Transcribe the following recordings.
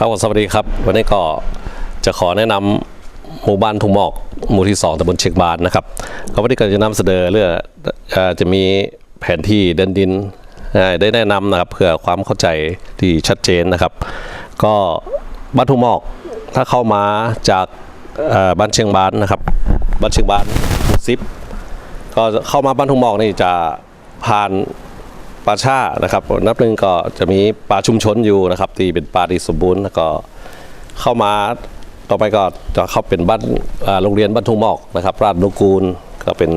ครับสวัสดีครับ วันนี้ก็จะขอแนะนำหมู่บ้านทุ่งหมอกหมู่ที่ 2ตำบลเชียงบานนะครับก็วันนี้ก็จะนำเสนอเรื่องจะมีแผนที่เดินดินได้แนะนำนะครับเพื่อความเข้าใจที่ชัดเจนนะครับ ก็บ้านทุ่งหมอกถ้าเข้ามาจากบ้านเชียงบานนะครับบ้านเชียงบานหมู่สิบก็เข้ามาบ้านทุ่งหมอกนี่จะผ่าน ป่าชานะครับ นับหนึ่งก็จะมีป่าชุมชนอยู่นะครับที่เป็นป่าที่สมบูรณ์แล้วก็เข้ามาต่อไปก็จะเข้าเป็นบ้านโรงเรียนบ้านทุ่งหมอกนะครับ ราชนุกูลก็เป็น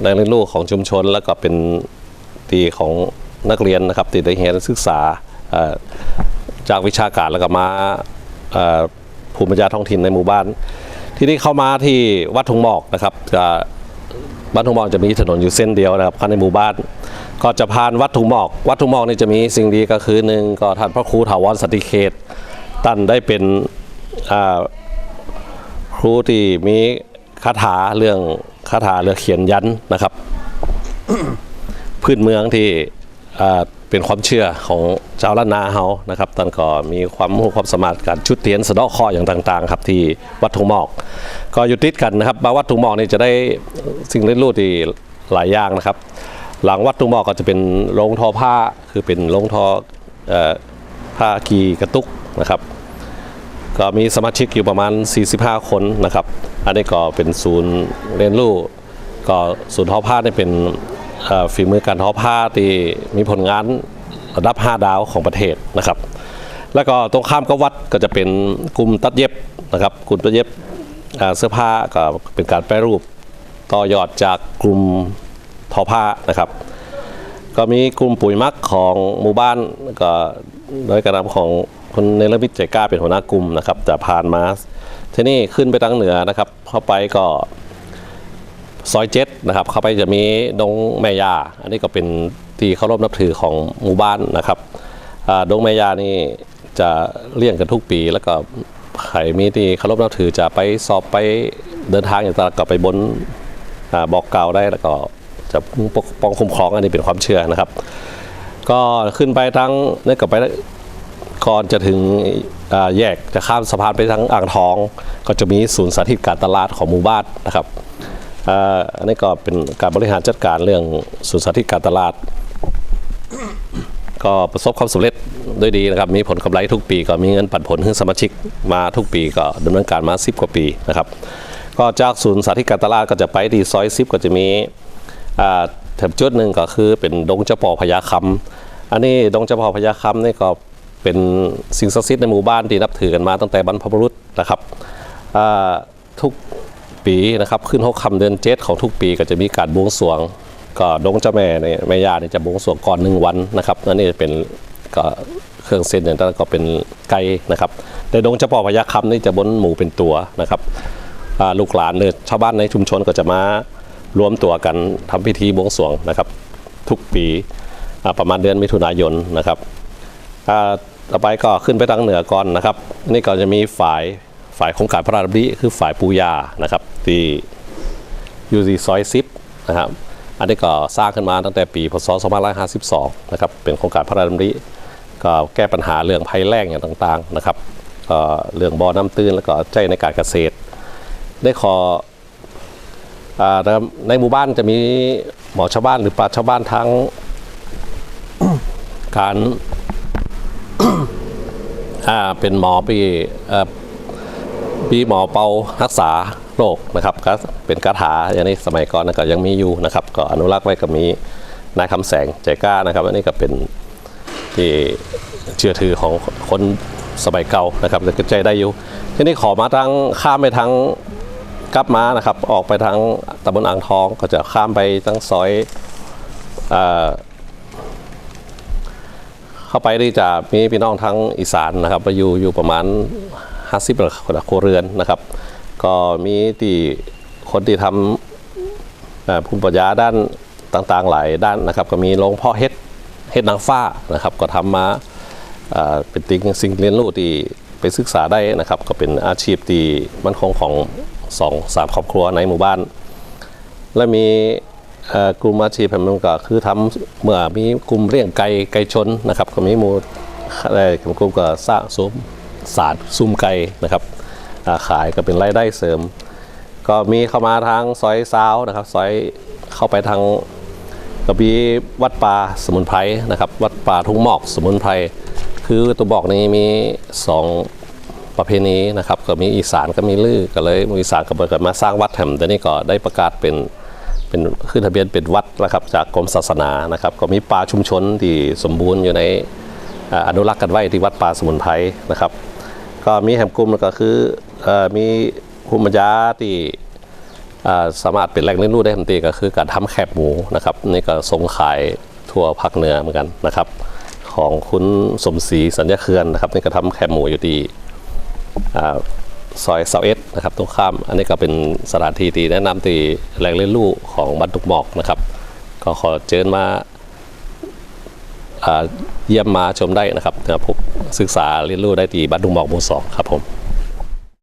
แหล่งเรียนรู้ของชุมชน แล้วก็เป็นที่ของนักเรียนนะครับที่ได้เรียนศึกษาจากวิชาการแล้วก็มาภูมิปัญญาท้องถิ่นในหมู่บ้าน ที่นี่เข้ามาที่วัดทุ่งหมอกนะครับจะบ้านทุ่งหมอกจะมีถนนอยู่เส้นเดียวนะครับข้างในหมู่บ้าน ก็จะผ่านวัดทุ่งหมอก วัดทุ่งหมอกนี่จะมีสิ่งดีก็คือหนึ่งก็ท่านพระครูถาวรสติเขตท่านได้เป็นครูที่มีคาถาเรื่องคาถาเรื่องเขียนยันนะครับ พื้นเมืองที่เป็นความเชื่อของชาวล้านนาเฮานะครับท่านก็มีความรู้ความสามารถการชุดเทียนสะดาะเคราะห์อย่างต่างๆครับที่วัดทุ่งหมอก ก็อยู่ติดกันนะครับมาวัดทุ่งหมอกนี่จะได้สิ่งเล่นรู้ที่หลายอย่างนะครับ หลังวัดทุ่งหมอกก็จะเป็นโรงทอผ้าคือเป็นโรงทออผ้ากีกระตุกนะครับ ก็มีสมาชิกอยู่ประมาณ 45 คนนะครับ อันนี้ก็เป็นศูนย์เรียนรู้ก็ศูนย์ทอผ้านี่เป็นฝีมือการทอผ้าที่มีผลงานระดับ 5 ดาวของประเทศนะครับ แล้วก็ตรงข้ามกับวัดก็จะเป็นกลุ่มตัดเย็บนะครับกลุ่มตัดเย็บเสื้อผ้าก็เป็นการแปรรูปต่อยอดจากกลุ่ม ทอผ้านะครับ ก็มีกลุ่มปุ๋ยมักของหมู่บ้านก็โดยการนำของคุณเนรมิตใจกล้าเป็นหัวหน้ากลุ่มนะครับจะผ่านมาที่นี่ขึ้นไปทางเหนือนะครับ เข้าไปก็ซอยเจ็ดนะครับ เข้าไปจะมีดงแม่ยา อันนี้ก็เป็นที่เคารพนับถือของหมู่บ้านนะครับดงแม่ยานี่จะเลี่ยงกันทุกปี แล้วก็ใครมีที่เคารพนับถือจะไปสอบไปเดินทางอย่างต่างก็ไปบนอบอกกล่าวได้แล้วก็ จะปกป้องคุ้มครองอันนี้เป็นความเชื่อนะครับ ก็ขึ้นไปทั้งนี่ก็ไปก่อนจะถึงแยกจะข้ามสะพานไปทางอ่างทอง ก็จะมีศูนย์สาธิตการตลาดของหมู่บ้านนะครับอันนี้ก็เป็นการบริหารจัดการเรื่องศูนย์สาธิตการตลาด ก็ประสบความสำเร็จด้วยดีนะครับ มีผลกำไรทุกปีก็มีเงินปันผลให้สมาชิกมาทุกปีก็ดำเนินการมา 10 กว่าปีนะครับ ก็จากศูนย์สาธิตการตลาดก็จะไปที่ซอยซิบก็จะมี แถบจุดหนึ่งก็คือเป็นดงเจ้าป่อพญาคำอันนี้ดงเจ้าป่อพญาคำนี่ก็เป็นสิ่งศักดิ์สิทธิ์ในหมู่บ้านที่นับถือกันมาตั้งแต่บรรพบุรุษนะครับทุกปีนะครับขึ้นหกคำเดือนเจ็ดของทุกปีก็จะมีการบวงสรวง ก็ดงเจ้าแม่เนี่ยแม่ย่าเนี่ยจะบวงสรวงก่อนหนึ่งวันนะครับนั่นนี่เป็นก็เครื่องเส้นเนี่ยแล้วก็เป็นไก่นะครับ แต่ดงเจ้าป่อพญาคำนี่จะบนหมูเป็นตัวนะครับลูกหลานเนี่ยชาวบ้านในชุมชนก็จะมา รวมตัวกันทำพิธีบวงสรวงนะครับ ทุกปีประมาณเดือนมิถุนายนนะครับต่อไปก็ขึ้นไปทางเหนือก่อนนะครับ นี่ก็จะมีฝ่ายฝ่ายโครงการพระราชดำริคือฝ่ายปูยานะครับ ที่อยู่ที่ซอยซิปนะครับอันนี้ก็สร้างขึ้นมาตั้งแต่ปีพศ 2552 นะครับ เป็นโครงการพระราชดำริก็แก้ปัญหาเรื่องภัยแล้งอย่างต่างๆนะครับก็เรื่องบ่อน้ำตื้นแล้วก็ใจในการเกษตร ได้ขอ ในหมู่บ้านจะมีหมอชาวบ้านหรือปราชชาวบ้านทั้งการเป็นหมอปีปีหมอเป่ารักษาโรคนะครับก็เป็นคาถาอย่างนี้สมัยก่อนก็ยังมีอยู่นะครับ ก็อนุรักษ์ไว้ก็มีนายคำแสงใจกล้านะครับ อันนี้ก็เป็นที่เชื่อถือของคนสมัยเก่านะครับแต่ก็ใจได้อยู่ทีนี้ขอมาทางข้ามไปทาง กลับมานะครับ ออกไปทางตำบลอ่างทองก็จะข้ามไปทั้งซอยเออเข้าไปที่จะมีพี่น้องทั้งอีสานนะครับไปอยู่อยู่ประมาณ 50ครัวเรือนนะครับ ก็มีที่คนที่ทำภูมิปัญญาด้านต่างๆหลายด้านนะครับ ก็มีโรงเพาะเห็ดเห็ดนางฟ้านะครับ ก็ทำมาเป็นติงสิ่งเรียนรู้ที่ไปศึกษาได้นะครับ ก็เป็นอาชีพที่มั่นคงของ สองสามครอบครัวในหมู่บ้าน และมีกลุ่มอาชีพแบบนั้นก็คือทำเมื่อมีกลุ่มเลี้ยงไก่ไก่ชนนะครับก็มีหมูอะไรกลุ่มก็สร้างสมสารซุ่มไก่นะครับขายก็เป็นรายได้เสริม ก็มีเข้ามาทางซอยซาวนะครับซอยเข้าไปทางกระบีวัดป่าสมุนไพรนะครับ วัดป่าทุ่งหมอกสมุนไพรคือตัวบอกนี้มีสอง ประเพณีนะครับก็มีอีสานก็มีลือก็เลยอีสานก็เปิดมาสร้างวัดแถมแต่นี่ก็ได้ประกาศเป็นเป็นขึ้นทะเบียนเป็นวัดนะครับจากกรมศาสนานะครับ ก็มีป่าชุมชนที่สมบูรณ์อยู่ในอนุรักษ์กันไว้ที่วัดป่าสมุนไพรนะครับ ก็มีแหมกลุ่มก็คืออมีภูมิปัญญาที่สามารถเป็นแหล่งเรียนรู้ได้ทันทีก็คือการทำแคบหมูนะครับนี่ก็ส่งขายทั่วภาคเหนือเหมือนกันนะครับ ของคุณสมศรีสัญญาเคือนนะครับนี่ก็ทำแคบหมูอยู่ที่ ซอยเซาเอสนะครับตรงข้าม อันนี้ก็เป็นสถานที่ที่แนะนำที่แหล่งเรียนรู้ของบ้านตุกหมอกนะครับ ก็ขอเชิญมาเยี่ยมมาชมได้นะครับนะครับพบศึกษาเรียนรู้ได้ที่บ้านตุกหมอกหมู่สองครับผม